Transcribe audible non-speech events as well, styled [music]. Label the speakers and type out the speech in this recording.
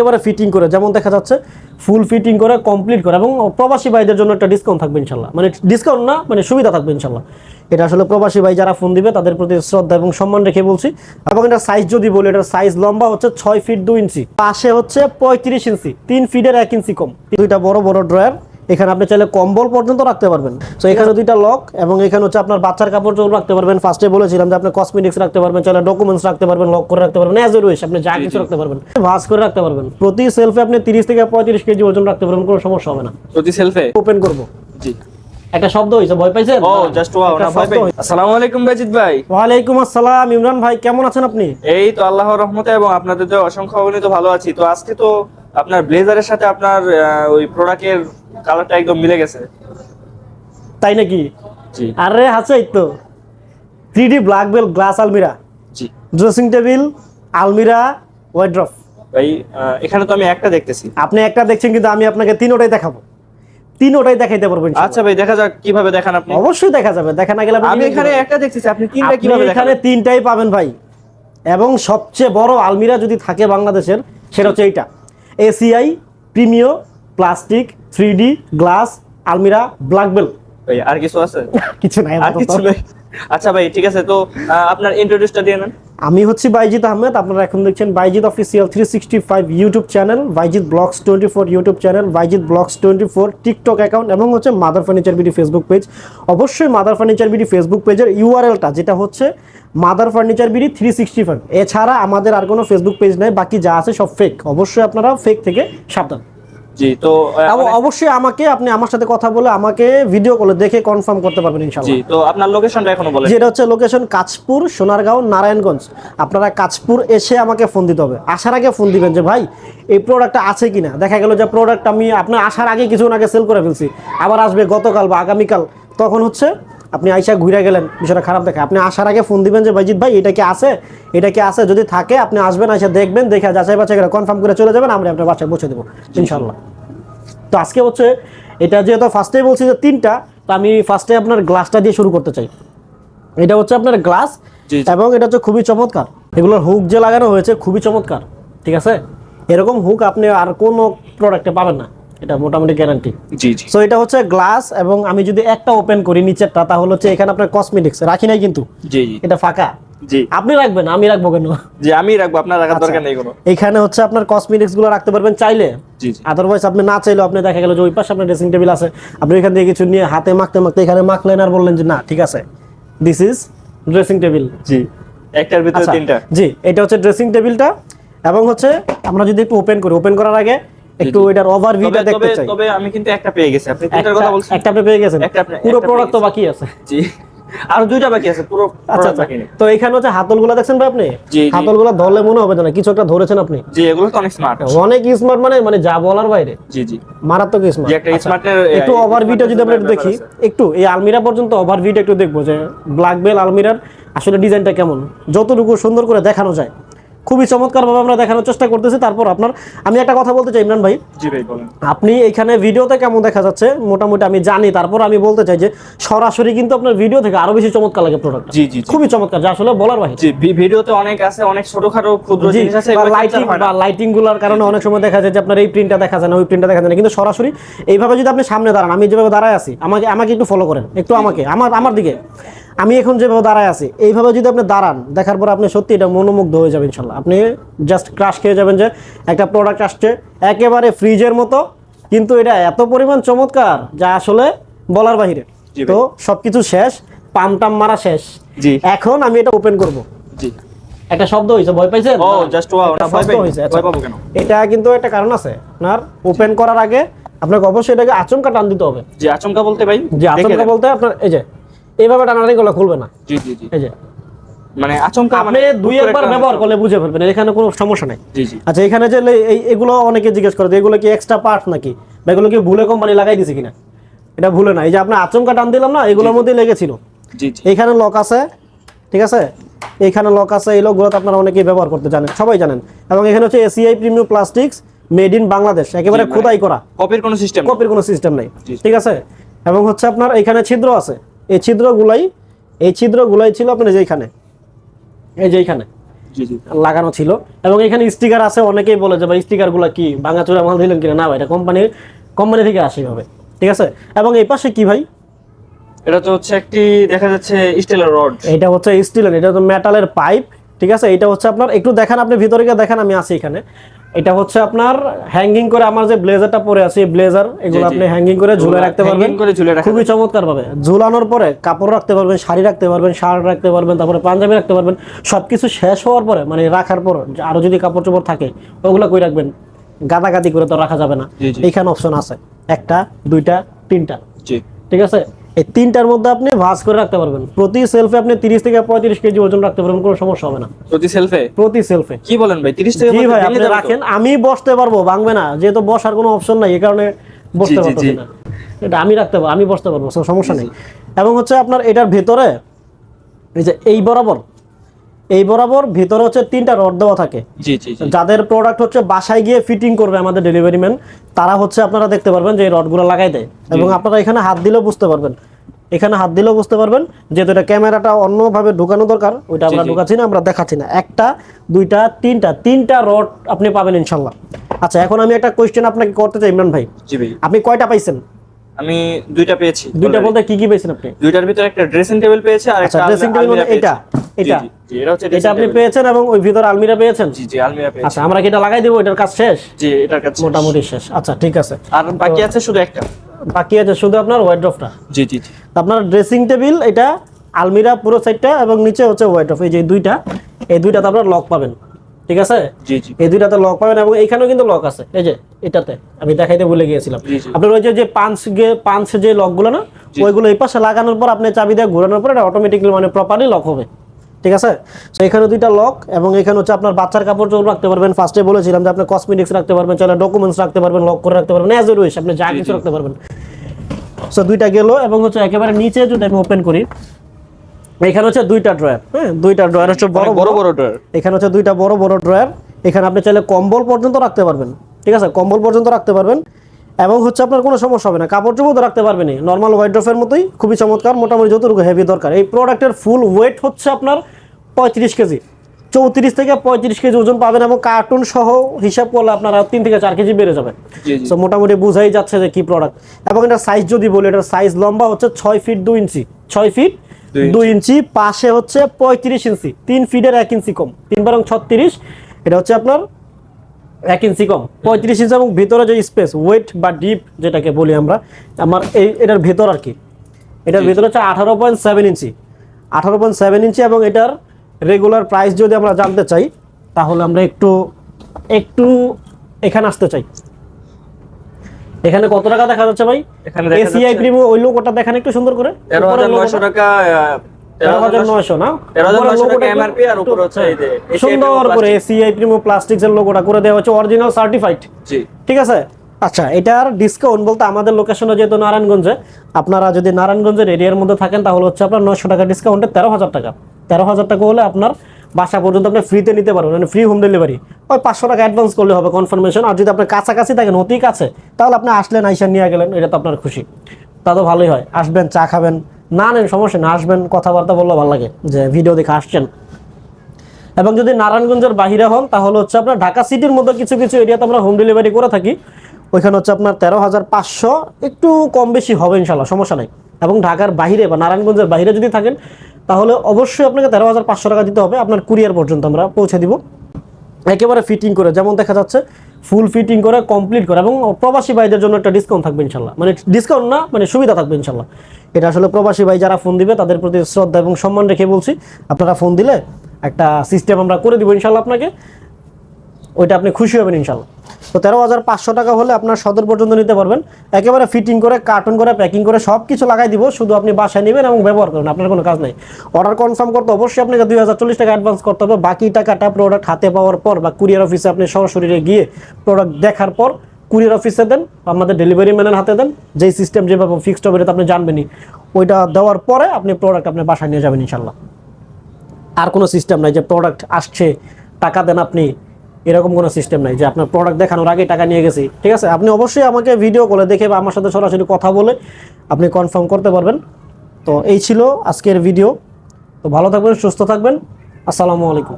Speaker 1: একেবারে ফিটিং করে, যেমন দেখা যাচ্ছে ফুল ফিটিং করে কমপ্লিট করে এবং প্রবাসী ভাইদের জন্য একটা ডিসকাউন্ট থাকবে ইনশাল্লাহ। মানে ডিসকাউন্ট না মানে সুবিধা থাকবে ইনশাল্লাহ। এটা আসলে প্রবাসী ভাই যারা ফোন দিবে, তাদের প্রতি শ্রদ্ধা এবং সম্মান রেখে বলছি। এবং এটা সাইজ যদি বলি, এটার সাইজ লম্বা হচ্ছে ছয় ফিট দু ইঞ্চি পাশে হচ্ছে পঁয়ত্রিশ ইঞ্চি তিন ফিটের এক ইঞ্চি কম। দুইটা বড় বড় ড্রয়ার এখানে আপনি চাইলে কম্বল পর্যন্ত রাখতে পারবেন। তো এখানে দুইটা লক এবং এখানে হচ্ছে আপনার বাচ্চার কাপড় চোপড় রাখতে পারবেন। ফার্স্টে বলেছিলাম যে আপনি কসমেটিক্স রাখতে পারবেন চাইলে ডকুমেন্টস রাখতে পারবেন লক করে রাখতে পারবেন অ্যাজ এ রয়েছে আপনি যা কিছু রাখতে পারবেন ভাস করে রাখতে পারবেন। প্রতি সেলফে আপনি তিরিশ থেকে পঁয়ত্রিশ কেজি ওজন রাখতে পারবেন কোনো সমস্যা হবে না।
Speaker 2: প্রতি সেলফে
Speaker 1: ওপেন করব।
Speaker 2: জি।
Speaker 1: একটা শব্দ হয়েছে ভয় পাইছেন?
Speaker 2: ও জাস্ট ওয়াও না ভয় পাই। আসসালামু আলাইকুম বাজিদ ভাই।
Speaker 1: ওয়ালাইকুম আসসালাম ইমরান ভাই কেমন আছেন আপনি?
Speaker 2: এই তো আল্লাহর রহমতে এবং আপনাদের যে অসংখ্য অগণিত ভালো আছি। তো আজকে তো আপনার ব্লেজারের সাথে আপনার ওই প্রোডাক্টের কালারটা একদম মিলে গেছে।
Speaker 1: তাই নাকি? আরে আছে তো। Three D black bell glass আলমিরা
Speaker 2: জি।
Speaker 1: ড্রেসিং টেবিল আলমিরা ওয়াইড্রফ
Speaker 2: ভাই এখানে তো আমি একটা দেখতেছি।
Speaker 1: আপনি একটা দেখছেন কিন্তু আমি আপনাকে তিনোটাই দেখাবো। তিনোটাই দেখাইতে পারব
Speaker 2: আচ্ছা ভাই দেখা যাক কীভাবে দেখান আপনি।
Speaker 1: অবশ্যই দেখা যাবে দেখা না গেলে
Speaker 2: আমি এখানে একটা দেখতেছি আপনি তিনটা কীভাবে
Speaker 1: এখানে তিনটাই পাবেন ভাই। এবং সবচেয়ে বড় আলমিরা যদি থাকে বাংলাদেশের সেটা হচ্ছে এইটা। ACI premio plastic three D glass আলমিরা ব্ল্যাক বেল।
Speaker 2: আর কিছু আছে? [laughs]
Speaker 1: কিছু নাই
Speaker 2: আর কিছু নেই। আচ্ছা ভাই ঠিক আছে তো আপনার ইন্ট্রোডিউসটা দিয়ে নেন।
Speaker 1: আমি হচ্ছি বাইজিৎ আহমেদ আপনারা এখন দেখছেন Baijit official three sixty five YouTube channel Baijit blogs twenty four YouTube channel Baijit blogs twenty four TikTok account এবং হচ্ছে mother furniture BD Facebook page অবশ্যই মাদার ফার্নিচার বিডি ফেসবুক পেজের ইউআরএলটা যেটা হচ্ছে mother furniture BD three sixty five এছাড়া আমাদের আর কোনো ফেসবুক পেজ নেই বাকি যা আছে সব ফেক অবশ্যই আপনারা ফেক থেকে সাবধান।
Speaker 2: জি তো মানে-
Speaker 1: অবশ্যই আমাকে আপনি আমার সাথে কথা বলে আমাকে ভিডিও কলে দেখে কনফার্ম করতে পারবেন ইনশাল্লাহ
Speaker 2: জি তো আপনার লোকেশনটা এখনও বলেন।
Speaker 1: যেটা হচ্ছে লোকেশন কাঁচপুর সোনারগাঁও নারায়ণগঞ্জ। আপনারা কাঁচপুর এসে আমাকে ফোন দিতে হবে। আসার আগে ফোন দিবেন যে ভাই এই প্রোডাক্টটা আছে কিনা? দেখা গেল যে প্রোডাক্ট আমি আপনার আসার আগে কিছুক্ষণ আগে সেল করে ফেলছি। আবার আসবে গতকাল বা আগামীকাল। তখন হচ্ছে আপনি আইসা ঘুরে গেলেন বিষয়টা খারাপ দেখে। আপনি আসার আগে ফোন দিবেন যে বাইজিৎ ভাই এটা কি আছে? এটা কি আছে? যদি থাকে আপনি আসবেন আইসা দেখবেন দেখে যাচাই বাছাই করে কনফার্ম করে চলে যাবেন আমরা আপনার বাসায় পৌঁছে দেবো ইনশাল্লাহ তো আজকে হচ্ছে এটা যেহেতু ফার্স্টেই বলছি যে তিনটা তো আমি ফার্স্টে আপনার গ্লাসটা দিয়ে শুরু করতে চাই। এটা হচ্ছে আপনার গ্লাস। এবং এটা হচ্ছে খুবই চমৎকার। এগুলোর হুক যে লাগানো হয়েছে খুবই চমৎকার ঠিক আছে? এরকম হুক আপনি আর কোনো প্রোডাক্টে পাবেন না। এটা মোটামুটি গ্যারান্টি
Speaker 2: জি জি।
Speaker 1: সো এটা হচ্ছে গ্লাস এবং আমি যদি একটা ওপেন করি নিচেরটা তাহলে হচ্ছে এখানে আপনার কসমেটিক্স রাখি নাই কিন্তু।
Speaker 2: জি জি।
Speaker 1: এটা ফাঁকা।
Speaker 2: জি।
Speaker 1: আপনি রাখবেন আমি রাখব কেন?
Speaker 2: জি আমি রাখব আপনার রাখার
Speaker 1: আচ্ছা।
Speaker 2: দরকার নেই কোনো।
Speaker 1: এখানে হচ্ছে আপনার কসমেটিক্সগুলো রাখতে পারবেন চাইলে। আদারওয়াইজ আপনি না চাইলেও আপনি দেখা গেল যে ওই পাশে আপনার ড্রেসিং টেবিল আছে। আপনি এখান থেকে কিছু নিয়ে হাতে মাখতে মাখতে এখানে মাখলেন আর বললেন যে না ঠিক আছে। দিস ইজ ড্রেসিং টেবিল
Speaker 2: জি একটার ভিতরে
Speaker 1: আচ্ছা।
Speaker 2: তিনটা।
Speaker 1: জি এটা হচ্ছে ড্রেসিং টেবিলটা এবং হচ্ছে আমরা যদি একটু ওপেন করি ওপেন করার আগে একটু এটার ওভারভিউটা দেখতে চাই।
Speaker 2: তবে আমি কিন্তু একটা পেয়ে গেছি। আপনি কথা বলছেন।
Speaker 1: একটা আপনি পেয়ে গেছেন। পুরো প্রোডাক্ট তো বাকি আছে।
Speaker 2: জি। আর দুইটা বাকি আছে পুরো
Speaker 1: আচ্ছা আচ্ছা। তো এখানে হচ্ছে হাতলগুলো দেখছেন ভাই আপনি। হাতলগুলো ধরলে মনে হবে না কিছু একটা ধরেছেন আপনি?
Speaker 2: জি এগুলো তো অনেক স্মার্ট
Speaker 1: অনেক স্মার্ট মানে মানে যা বলার বাইরে।
Speaker 2: জি জি।
Speaker 1: মারাত্মক স্মার্ট
Speaker 2: একটা স্মার্টের
Speaker 1: একটু ওভারভিউটা যদি আমরা একটু দেখি। একটু এই আলমিরা পর্যন্ত ওভারভিউটা একটু দেখব যে ব্ল্যাক বেল আলমিরার আসলে ডিজাইনটা কেমন। যতটুকু সুন্দর করে দেখানো যায়। খুবই চমৎকারভাবে আমরা দেখানোর চেষ্টা করতেছি। তারপর আপনার, আমি একটা কথা বলতে চাই ইমরান ভাই।
Speaker 2: জি ভাই বলেন।
Speaker 1: আপনি এখানে ভিডিওতে কেমন দেখা যাচ্ছে? মোটামুটি আমি জানি তারপর আমি বলতে চাই যে সরাসরি কিন্তু আপনার ভিডিও থেকে আরও বেশি চমৎকার লাগে প্রোডাক্ট
Speaker 2: জি জি
Speaker 1: খুবই চমৎকার যা আসলে বলার বাহিরে।
Speaker 2: জি ভিডিওতে অনেক আছে অনেক ছোটখাটো ক্ষুদ্র জিনিস আছে
Speaker 1: লাইটিং বা লাইটিংগুলার কারণে অনেক সময় দেখা যায় যে আপনার এই প্রিন্টটা দেখা যায় না ওই প্রিন্টটা দেখা যায় না। কিন্তু সরাসরি এইভাবে যদি আপনি সামনে দাঁড়ান আমি যেভাবে দাঁড়ায় আছি আমাকে আমাকে একটু ফলো করেন একটু আমাকে আমার আমার দিকে। আমি এখন যেভাবে দাঁড়ায় আছি এইভাবে যদি আপনি দাঁড়ান দেখার পর আপনি সত্যি এটা মনোমুগ্ধ হয়ে যাবেন ইনশাল্লাহ। আপনি জাস্ট ক্রাশ খেয়ে যাবেন যে একটা প্রোডাক্ট আসছে একেবারে ফ্রিজের মতো কিন্তু এটা এত পরিমাণ চমৎকার যা আসলে বলার বাহিরে।
Speaker 2: জি
Speaker 1: তো সবকিছু শেষ পাম টাম মারা শেষ। এখন আমি এটা ওপেন করব।
Speaker 2: জি।
Speaker 1: একটা শব্দ হয়েছে ভয় পাইছেন?
Speaker 2: ও জাস্ট ওয়াও
Speaker 1: একটা
Speaker 2: ভয়
Speaker 1: শব্দ
Speaker 2: পাই
Speaker 1: হয়েছে, আচ্ছা।
Speaker 2: ভয় পাবো কেন?
Speaker 1: এটা কিন্তু একটা কারণ আছে। আপনার ওপেন করার আগে আপনাকে অবশ্যই এটাকে আচমকা টান দিতে হবে।
Speaker 2: জি আচমকা বলতে ভাই
Speaker 1: যে
Speaker 2: দেখে
Speaker 1: আচমকা বলতে আপনার এই যে এইভাবে টানাটানি করলে খুলবে না।
Speaker 2: জি জি জি।
Speaker 1: এই যে
Speaker 2: মানে আচমকা
Speaker 1: আপনি
Speaker 2: মানে
Speaker 1: দুই একবার ব্যবহার করলে বুঝে ফেলবেন এখানে কোনো সমস্যা নেই। আচ্ছা এখানে যে এই এগুলো অনেকে জিজ্ঞেস করে এগুলো কি এক্সট্রা পার্ট নাকি? বা এগুলো কি ভুলে কোম্পানি লাগাই দিছে কিনা? এটা ভুলে না। এই যে আপনার আচমকা টান দিলাম না এগুলোর মধ্যে লেগেছিল।
Speaker 2: জি
Speaker 1: লক আছে ঠিক আছে? এইখানে লক আছে এই লকগুলো আপনারা অনেকেই ব্যবহার করতে জানেন সবাই জানেন। এবং এখানে হচ্ছে ACI premium plastics made in Bangladesh একেবারে
Speaker 2: মানে-
Speaker 1: খোদাই করা।
Speaker 2: কপির কোনো সিস্টেম
Speaker 1: কপির কোনো সিস্টেম নেই। ঠিক আছে? এবং হচ্ছে আপনার এখানে ছিদ্র আছে। এই ছিদ্রগুলাই এই ছিদ্রগুলাই ছিল আপনার এই যে এইখানে এই যে এইখানে লাগানো ছিল। এবং এখানে স্টিকার আছে অনেকেই বলে যে ভাই স্টিকারগুলো কি ভাঙাচোরা মাল দিলেন কিনা? না ভাই এটা কোম্পানি কোম্পানি থেকে আসে ভাবে ঠিক আছে? এবং এই পাশে কি ভাই?
Speaker 2: এটা তো হচ্ছে একটি দেখা যাচ্ছে স্টিলের রড
Speaker 1: এটা হচ্ছে স্টিলের এটা তো মেটালের পাইপ ঠিক আছে? এটা হচ্ছে আপনার একটু দেখান আপনি ভিতরে গিয়ে দেখান আমি আছি এখানে। এটা হচ্ছে আপনার হ্যাঙ্গিং করে আমার যে ব্লেজারটা পরে আছে এই ব্লেজার এগুলো। আপনি হ্যাঙ্গিং করে ঝুলে রাখতে পারবেন।
Speaker 2: করে ঝুলে রাখা
Speaker 1: খুবই চমৎকার ভাবে। ঝুলানোর পরে কাপড় রাখতে পারবেন শাড়ি রাখতে পারবেন শার্ট রাখতে পারবেন তারপরে পাঞ্জাবি রাখতে পারবেন। সবকিছু শেষ হওয়ার পরে মানে রাখার পর আরও যদি কাপড় চোপড় থাকে ওগুলো কই রাখবেন? গাদাগাদি করে তো রাখা যাবে না। এইখানে অপশন আছে। একটা দুইটা তিনটা।
Speaker 2: জি।
Speaker 1: ঠিক আছে? এই তিনটার মধ্যে আপনি ভাঁজ করে রাখতে পারবেন। প্রতি সেলফে আপনি তিরিশ থেকে পঁয়ত্রিশ কেজি ওজন রাখতে পারবেন কোনো সমস্যা হবে না।
Speaker 2: প্রতি সেলফে
Speaker 1: প্রতি সেলফে
Speaker 2: কি বলেন ভাই 30 থেকে
Speaker 1: জি ভাই
Speaker 2: 35
Speaker 1: আপনি? রাখেন আমি বসতে পারব ভাঙবে না। যেহেতু বসার কোনো অপশন নাই এই কারণে বসতে
Speaker 2: জি।
Speaker 1: না। এটা আমি রাখতে পারব আমি বসতে পারব সমস্যা নেই। এবং হচ্ছে আপনার এটার ভেতরে এই যে এই বরাবর এই বরাবর ভিতরে হচ্ছে তিনটা রড দেওয়া থাকে।
Speaker 2: জি জি জি।
Speaker 1: যাদের প্রোডাক্ট হচ্ছে বাসায় গিয়ে ফিটিং করবে আমাদের ডেলিভারি ম্যান তারা হচ্ছে আপনারা দেখতে পারবেন যে এই রডগুলো লাগাই দেয়। এবং আপনারা এখানে হাত দিলেও বুঝতে পারবেন। এখানে হাত দিলেও বুঝতে পারবেন যেহেতু এটা ক্যামেরাটা অন্যভাবে ঢুকানো দরকার ওইটা আমরা। ঢুকাচ্ছি না আমরা দেখাচ্ছি না। একটা দুইটা তিনটা তিনটা রড আপনি পাবেন ইনশাল্লাহ। আচ্ছা এখন আমি একটা কোয়েশ্চেন আপনাকে করতে চাই ইমরান ভাই। আপনি কয়টা পাইছেন?
Speaker 2: আমি দুইটা পেয়েছি
Speaker 1: দুইটা বলতে কি কি পেয়েছেন আপনি?
Speaker 2: দুইটার ভিতরে একটা ড্রেসিং টেবিল পেয়েছি আর
Speaker 1: আচ্ছা
Speaker 2: একটা
Speaker 1: ড্রেসিং টেবিল মানে এটা এটা।
Speaker 2: এটা
Speaker 1: আপনি পেয়েছেন এবং ওই ভিতরে আলমিরা পেয়েছেন?
Speaker 2: জি জি আলমিরা পেয়েছি।
Speaker 1: আচ্ছা আমরা কি এটা লাগাই দেবো? এটার কাজ শেষ?
Speaker 2: জি এটার কাছে
Speaker 1: মোটামুটি শেষ। আচ্ছা ঠিক আছে।
Speaker 2: আর বাকি আছে শুধু একটা।
Speaker 1: বাকি আছে শুধু আপনার ওয়াইড্রফটা
Speaker 2: জি জি জি।
Speaker 1: আপনার ড্রেসিং টেবিল এটা আলমিরা পুরো সাইডটা এবং নিচে হচ্ছে ওয়াইড্রফ এই যে দুইটা এই দুইটাতে আপনার লক পাবেন ঠিক আছে?
Speaker 2: জি জি।
Speaker 1: এই দুইটাতে লক পাবেন এবং এখানেও কিন্তু লক আছে এই যে এটাতে আমি দেখাইতে ভুলে গিয়েছিলাম। আপনার ওই যে পাঁচ গে পাঁচ যে লকগুলো না ওইগুলো এই পাশে লাগানোর পর আপনি চাবি দিয়ে ঘোরানোর পর এটা অটোমেটিকলি মানে প্রপারলি লক হবে। ঠিক আছে? তো এখানে দুইটা লক এবং এখানে হচ্ছে আপনার বাচ্চার কাপড় চোপড় রাখতে পারবেন। ফার্স্টে বলেছিলাম যে আপনি কসমেটিক্স রাখতে পারবেন চাইলে ডকুমেন্টস রাখতে পারবেন লক করে রাখতে পারবেন অ্যাজ এ রয়েছে আপনি যা কিছু রাখতে পারবেন। সো দুইটা গেল এবং হচ্ছে একেবারে নিচে যদি আমি ওপেন করি এখানে হচ্ছে দুইটা ড্রয়ার হ্যাঁ? দুইটা ড্রয়ার হচ্ছে বড়
Speaker 2: বড় বড় ড্রয়ার
Speaker 1: এখানে হচ্ছে দুইটা বড় বড় ড্রয়ার এখানে আপনি চাইলে কম্বল পর্যন্ত রাখতে পারবেন। ঠিক আছে? কম্বল পর্যন্ত রাখতে পারবেন। এবং হচ্ছে আপনার কোনো সমস্যা হবে না। কাপড় চোপড় তো রাখতে পারবেন নর্মাল ওয়াইড্রফের মতোই খুবই চমৎকার মোটামুটি যতটুকু হেভি দরকার। এই প্রোডাক্টের ফুল ওয়েট হচ্ছে আপনার পঁয়ত্রিশ কেজি। চৌত্রিশ থেকে পঁয়ত্রিশ কেজি ওজন পাবেন এবং কার্টুন সহ হিসাব করলে আপনার তিন থেকে চার কেজি বেড়ে যাবে। সো মোটামুটি বোঝাই যাচ্ছে যে কি প্রোডাক্ট এবং এটা সাইজ যদি বলি এটার সাইজ লম্বা হচ্ছে ছয় ফিট দুই ইঞ্চি। ছয় ফিট।
Speaker 2: দুই ইঞ্চি।
Speaker 1: পাশে হচ্ছে পঁয়ত্রিশ ইঞ্চি। তিন ফিটের এক ইঞ্চি কম। তিন বারং ছত্রিশ এটা হচ্ছে আপনার এক ইঞ্চি কম পঁয়ত্রিশ ইঞ্চি এবং ভিতরে যে স্পেস ওয়েট বা ডিপ যেটাকে বলি আমরা আমার এই এটার ভেতর আর কি। এটার ভেতর হচ্ছে আঠারো পয়েন্ট সেভেন ইঞ্চি। আঠারো পয়েন্ট সেভেন ইঞ্চি এবং এটার রেগুলার প্রাইস যদি আমরা জানতে চাই তাহলে আমরা একটু একটু এখানে আসতে চাই। এখানে কত টাকা দেখা যাচ্ছে ভাই?
Speaker 2: এখানে
Speaker 1: এসিআই প্রিমিয়াম ওই লোগোটা দেখেন একটু সুন্দর করে।
Speaker 2: টাকা আহ,
Speaker 1: তেরো হাজার নয়শো না?
Speaker 2: তেরো হাজার
Speaker 1: উপরের
Speaker 2: নয়শো
Speaker 1: লোগোটা
Speaker 2: টাকা
Speaker 1: একটু-
Speaker 2: MRP আর উপরে হচ্ছে এই যে ACI
Speaker 1: সুন্দর করে এসিআই প্রিমো প্লাস্টিক্স এর লোগোটা করে দেওয়া হচ্ছে অরিজিনাল সার্টিফাইড ঠিক আছে? আচ্ছা এটার ডিসকাউন্ট বলতে আমাদের লোকেশনে যেহেতু নারায়ণগঞ্জে আপনারা যদি নারায়ণগঞ্জের এরিয়ার মধ্যে থাকেন তাহলে হচ্ছে আপনার নয়শো টাকা ডিসকাউন্টে তেরো হাজার টাকা। তেরো হাজার টাকা হলে আপনার বাসা পর্যন্ত আপনি ফ্রিতে নিতে পারবেন মানে ফ্রি হোম ডেলিভারি ওই পাঁচশো টাকা অ্যাডভান্স করলে হবে কনফার্মেশন আর যদি আপনার কাছাকাছি থাকেন অতি কাছে তাহলে আপনি আসলেন আইসা নিয়ে গেলেন এটা তো আপনার খুশি। তা তো ভালোই হয়। আসবেন চা খাবেন না নেন সমস্যা না আসবেন, কথাবার্তা বললে ভালো লাগে, যে ভিডিও দেখে আসছেন। এবং যদি নারায়ণগঞ্জের বাহিরে হন, তাহলে হচ্ছে আপনার ঢাকা সিটির মধ্যে কিছু কিছু এরিয়াতে আমরা হোম ডেলিভারি করে থাকি। ওইখানে হচ্ছে আপনার তেরো হাজার পাঁচশো, একটু কম বেশি হবে ইনশাল্লাহ সমস্যা নেই। এবং ঢাকার বাইরে বা নারায়ণগঞ্জের বাইরে যদি থাকেন, তাহলে অবশ্যই আপনাকে তেরো হাজার পাঁচশো টাকা দিতে হবে, আপনার কুরিয়ার পর্যন্ত আমরা পৌঁছে দিব। একেবারে ফিটিং করে, যেমন দেখা যাচ্ছে ফুল ফিটিং করে কমপ্লিট করে, এবং প্রবাসী ভাইদের জন্য একটা ডিসকাউন্ট থাকবে ইনশাল্লাহ মানে ডিসকাউন্ট না মানে সুবিধা থাকবে ইনশাল্লাহ এটা আসলে প্রবাসী ভাই যারা ফোন দিবে, তাদের প্রতি শ্রদ্ধা এবং সম্মান রেখে বলছি। আপনারা ফোন দিলে একটা সিস্টেম আমরা করে দিব ইনশাল্লাহ আপনাকে। ওইটা আপনি খুশি হবেন ইনশাল্লাহ তো তেরো হাজার পাঁচশো টাকা হলে আপনার সদর পর্যন্ত নিতে পারবেন। একেবারে ফিটিং করে কার্টুন করে প্যাকিং করে সব কিছু লাগাই দিব। শুধু আপনি বাসায় নেবেন এবং ব্যবহার করবেন আপনার কোনো কাজ নেই। অর্ডার কনফার্ম করতে অবশ্যই আপনাকে দুই হাজার চল্লিশ টাকা অ্যাডভান্স করতে হবে। বাকি টাকাটা প্রোডাক্ট হাতে পাওয়ার পর বা কুরিয়ার অফিসে আপনি সরাসরি গিয়ে প্রোডাক্ট দেখার পর কুরিয়ার অফিসে দেন আমাদের ডেলিভারি ম্যানের হাতে দেন, যেই সিস্টেম যেভাবে ফিক্সড হবে এটা আপনি জানবেনই। ওইটা দেওয়ার পরে আপনি প্রোডাক্ট আপনি বাসায় নিয়ে যাবেন ইনশাল্লাহ আর কোনো সিস্টেম নাই যে প্রোডাক্ট আসছে, টাকা দেন আপনি, এরকম কোনো সিস্টেম নাই যে আপনার প্রোডাক্ট দেখানোর আগে টাকা নিয়ে গেছি। ঠিক আছে? আপনি অবশ্যই আমাকে ভিডিও কলে দেখে বা আমার সাথে সরাসরি কথা বলে আপনি কনফার্ম করতে পারবেন। তো এই ছিল আজকের ভিডিও তো ভালো থাকবেন, সুস্থ থাকবেন। আসসালামু আলাইকুম।